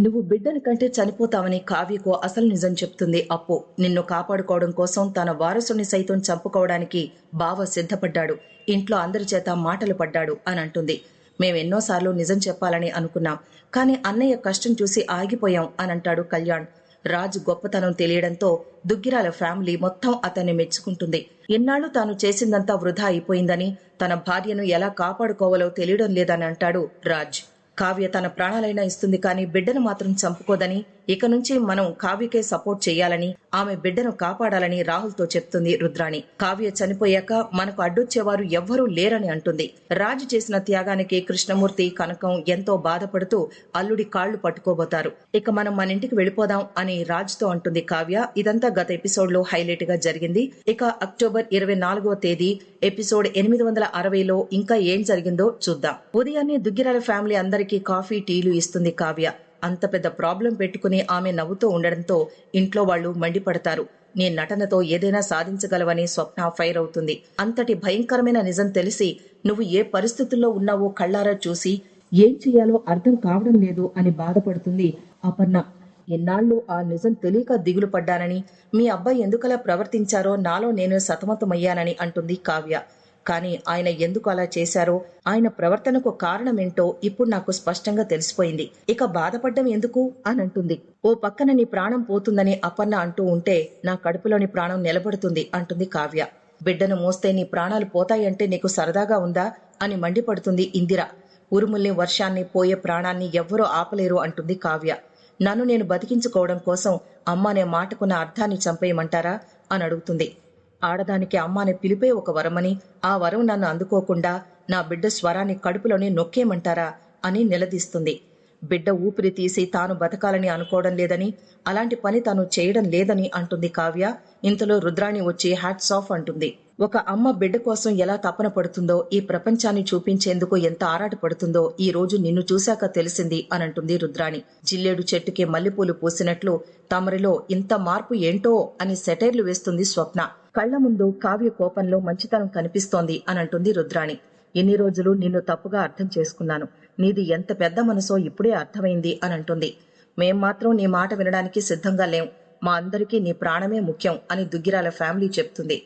నువ్వు బిడ్డని కంటే చనిపోతావని కావ్యకు అసలు నిజం చెప్తుంది అప్పు. నిన్ను కాపాడుకోవడం కోసం తన వారసుని సైతం చంపుకోవడానికి బావ సిద్ధపడ్డాడు. ఇంట్లో అందరి చేత మాటలు పడ్డాడు అని అంటుంది. మేమెన్నోసార్లు నిజం చెప్పాలని అనుకున్నాం. కానీ అన్నయ్య కష్టం చూసి ఆగిపోయాం అని అంటాడు కళ్యాణ్. రాజు గొప్పతనం తెలియడంతో దుగ్గిరాల ఫ్యామిలీ మొత్తం అతన్ని మెచ్చుకుంటుంది. ఎన్నాళ్ళు తాను చేసిందంతా వృధా అయిపోయిందని తన భార్యను ఎలా కాపాడుకోవాలో తెలియడం లేదని అంటాడు రాజ్. కావ్య తన ప్రాణాలైనా ఇస్తుంది కానీ బిడ్డను మాత్రం చంపుకోదని ఇక నుంచి మనం కావ్యకే సపోర్ట్ చేయాలని ఆమె బిడ్డను కాపాడాలని రాహుల్తో చెప్తుంది రుద్రాణి. కావ్య చనిపోయాక మనకు అడ్డొచ్చేవారు ఎవ్వరూ లేరని అంటుంది. రాజు చేసిన త్యాగానికి కృష్ణమూర్తి కనకం ఎంతో బాధపడుతూ అల్లుడి కాళ్ళు పట్టుకోబోతారు. ఇక మనం మన ఇంటికి వెళ్ళిపోదాం అని రాజుతో అంటుంది కావ్య. ఇదంతా గత ఎపిసోడ్లో హైలైట్గా జరిగింది. ఇక అక్టోబర్ ఇరవై నాలుగవ తేదీ ఎపిసోడ్ ఎనిమిది వందల అరవైలో ఇంకా ఏం జరిగిందో చూద్దాం. ఉదయాన్నే దుగ్గిరాల ఫ్యామిలీ అందరికీ కాఫీ టీలు ఇస్తుంది కావ్య. అంత పెద్ద ప్రాబ్లం పెట్టుకుని ఆమె నవ్వుతూ ఉండడంతో ఇంట్లో వాళ్ళు మండిపడతారు. నీ నటనతో ఏదైనా సాధించగలవని స్వప్న ఫైర్ అవుతుంది. అంతటి భయంకరమైన నిజం తెలిసి నువ్వు ఏ పరిస్థితుల్లో ఉన్నావో కళ్ళారా చూసి ఏం చెయ్యాలో అర్థం కావడం లేదు అని బాధపడుతుంది అపర్ణ. ఎన్నాళ్ళు ఆ నిజం తెలియక దిగులు పడ్డానని మీ అబ్బాయి ఎందుకలా ప్రవర్తించారో నాలో నేను సతమతమయ్యానని అంటుంది కావ్య. కానీ ఆయన ఎందుకు అలా చేశారో ఆయన ప్రవర్తనకు కారణమేంటో ఇప్పుడు నాకు స్పష్టంగా తెలిసిపోయింది. ఇక బాధపడ్డం ఎందుకు? అని అంటుంది. ఓ పక్కన నీ ప్రాణం పోతుందని అపర్ణ అంటూ ఉంటే నా కడుపులోని ప్రాణం నిలబడుతుంది అంటుంది కావ్య. బిడ్డను మోస్తే నీ ప్రాణాలు పోతాయంటే నీకు సరదాగా ఉందా? అని మండిపడుతుంది ఇందిర. ఉరుముల్ని వర్షాన్ని పోయే ప్రాణాన్ని ఎవ్వరూ ఆపలేరు అంటుంది కావ్య. నన్ను నేను బతికించుకోవడం కోసం అమ్మ అనే మాటకున్న అర్థాన్ని చంపేయమంటారా? అని అడుగుతుంది. ఆడదానికి అమ్మ అనే పిలిపే ఒక వరమని ఆ వరం నన్ను అందుకోకుండా నా బిడ్డ స్వరాన్ని కడుపులోనే నొక్కేమంటారా అని నిలదీస్తుంది. బిడ్డ ఊపిరి తీసి తాను బతకాలని అనుకోవడం లేదని అలాంటి పని తాను చేయడం లేదని అంటుంది కావ్య. ఇంతలో రుద్రాణి వచ్చి హ్యాట్స్ ఆఫ్ అంటుంది. ఒక అమ్మ బిడ్డ కోసం ఎలా తపన పడుతుందో ఈ ప్రపంచాన్ని చూపించేందుకు ఎంత ఆరాటపడుతుందో ఈ రోజు నిన్ను చూశాక తెలిసింది అని అంటుంది రుద్రాణి. జిల్లేడు చెట్టుకి మల్లెపూలు పూసినట్లు తమరిలో ఇంత మార్పు ఏంటో అని సెటైర్లు వేస్తుంది స్వప్న. కళ్ళ ముందు కావ్య కోపంలో మంచితనం కనిపిస్తోంది అని అంటుంది రుద్రాణి. ఎన్ని రోజులు నిన్ను తప్పుగా అర్థం చేసుకున్నాను. నీది ఎంత పెద్ద మనసో ఇప్పుడే అర్థమైంది అని అంటుంది. మేం మాత్రం నీ మాట వినడానికి సిద్ధంగా లేం. మా అందరికీ నీ ప్రాణమే ముఖ్యం అని దుగ్గిరాల ఫ్యామిలీ చెప్తుంది.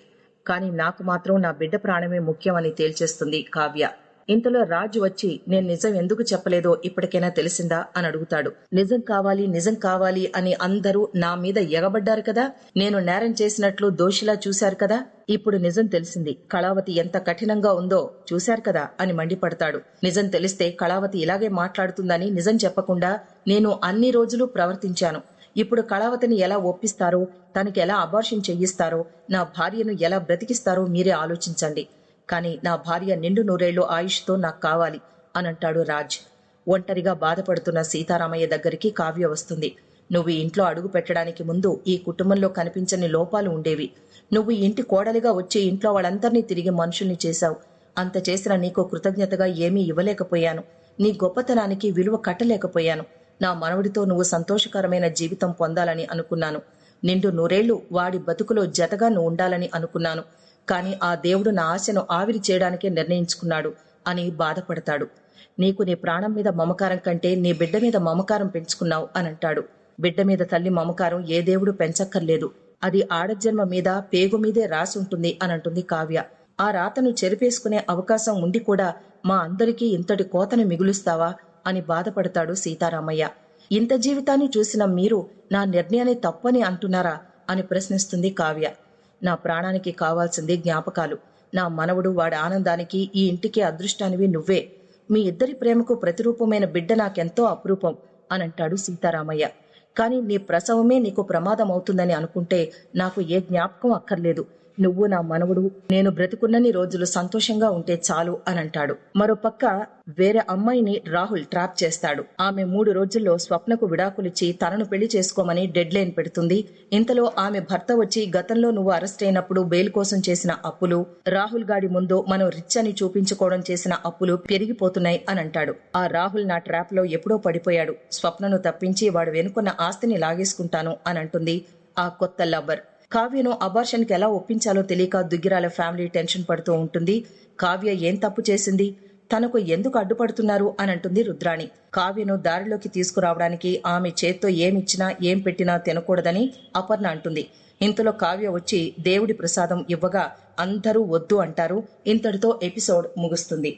కానీ నాకు మాత్రం నా బిడ్డ ప్రాణమే ముఖ్యం అని తేల్చేస్తుంది కావ్య. ఇంతలో రాజు వచ్చి నేను నిజం ఎందుకు చెప్పలేదో ఇప్పటికైనా తెలిసిందా? అని అడుగుతాడు. నిజం కావాలి నిజం కావాలి అని అందరూ నా మీద ఎగబడ్డారు కదా? నేను నేరం చేసినట్లు దోషిలా చూశారు కదా? ఇప్పుడు నిజం తెలిసింది. కళావతి ఎంత కఠినంగా ఉందో చూశారు కదా? అని మండిపడతాడు. నిజం తెలిస్తే కళావతి ఇలాగే మాట్లాడుతుందని నిజం చెప్పకుండా నేను అన్ని రోజులు ప్రవర్తించాను. ఇప్పుడు కళావతిని ఎలా ఒప్పిస్తారో తనకి ఎలా అబార్షన్ చెయ్యిస్తారో నా భార్యను ఎలా బ్రతికిస్తారో మీరే ఆలోచించండి. కానీ నా భార్య నిండు నూరేళ్ళు ఆయుష్తో నాకు కావాలి అని అంటాడు రాజ్. ఒంటరిగా బాధపడుతున్న సీతారామయ్య దగ్గరికి కావ్య వస్తుంది. నువ్వు ఇంట్లో అడుగు పెట్టడానికి ముందు ఈ కుటుంబంలో కనిపించని లోపాలు ఉండేవి. నువ్వు ఇంటి కోడలిగా వచ్చి ఇంట్లో వాళ్ళందరినీ తిరిగి మనుషుల్ని చేశావు. అంత చేసిన నీకు కృతజ్ఞతగా ఏమీ ఇవ్వలేకపోయాను. నీ గొప్పతనానికి విలువ కట్టలేకపోయాను. నా మనవడితో నువ్వు సంతోషకరమైన జీవితం పొందాలని అనుకున్నాను. నిండు నూరేళ్ళు వాడి బతుకులో జతగా నువ్వు ఉండాలని అనుకున్నాను. కానీ ఆ దేవుడు నా ఆశను ఆవిరి చేయడానికే నిర్ణయించుకున్నాడు అని బాధపడతాడు. నీకు నీ ప్రాణం మీద మమకారం కంటే నీ బిడ్డ మీద మమకారం పెంచుకున్నావు అని అంటాడు. బిడ్డ మీద తల్లి మమకారం ఏ దేవుడు పెంచక్కర్లేదు. అది ఆడజన్మ మీద పేగు మీదే రాసి ఉంటుంది అని అంటుంది కావ్య. ఆ రాతను చెరిపేసుకునే అవకాశం ఉండి కూడా మా అందరికీ ఇంతటి కోతను మిగులుస్తావా అని బాధపడతాడు సీతారామయ్య. ఇంత జీవితాన్ని చూసిన మీరు నా నిర్ణయాన్ని తప్పని అంటున్నారా అని ప్రశ్నిస్తుంది కావ్య. నా ప్రాణానికి కావాల్సింది జ్ఞాపకాలు. నా మనవడు వాడి ఆనందానికి ఈ ఇంటికి అదృష్టానివి నువ్వే. మీ ఇద్దరి ప్రేమకు ప్రతిరూపమైన బిడ్డ నాకెంతో అపురూపం అని అంటాడు సీతారామయ్య. కానీ నీ ప్రసవమే నీకు ప్రమాదం అవుతుందని అనుకుంటే నాకు ఏ జ్ఞాపకం అక్కర్లేదు. నువ్వు నా మనవడు. నేను బ్రతికున్నన్ని రోజులు సంతోషంగా ఉంటే చాలు అని అంటాడు మరోపక్క వేరే అమ్మాయిని రాహుల్ ట్రాప్ చేస్తాడు. ఆమె మూడు రోజుల్లో స్వప్నకు విడాకులిచ్చి తనను పెళ్ళి చేసుకోమని డెడ్ లైన్ పెడుతుంది. ఇంతలో ఆమె భర్త వచ్చి గతంలో నువ్వు అరెస్ట్ అయినప్పుడు బెయిల్ కోసం చేసిన అప్పులు రాహుల్ గాడి ముందు మనం రిచ్ అని చూపించుకోవడం చేసిన అప్పులు పెరిగిపోతున్నాయి అని అంటాడు ఆ రాహుల్ నా ట్రాప్లో ఎప్పుడో పడిపోయాడు. స్వప్నను తప్పించి వాడు వెనుకున్న ఆస్తిని లాగేసుకుంటాను అని అంటుంది ఆ కొత్త లవ్వర్ కావ్యను అబార్షన్కి ఎలా ఒప్పించాలో తెలియక దుగ్గిరాల ఫ్యామిలీ టెన్షన్ పడుతూ ఉంటుంది. కావ్య ఏం తప్పు చేసింది? తనకు ఎందుకు అడ్డుపడుతున్నారు? అని అంటుంది రుద్రాణి. కావ్యను దారిలోకి తీసుకురావడానికి ఆమె చేత్తో ఏమిచ్చినా ఏం పెట్టినా తినకూడదని అపర్ణ అంటుంది. ఇంతలో కావ్య వచ్చి దేవుడి ప్రసాదం ఇవ్వగా అందరూ వద్దు అంటారు. ఇంతటితో ఎపిసోడ్ ముగుస్తుంది.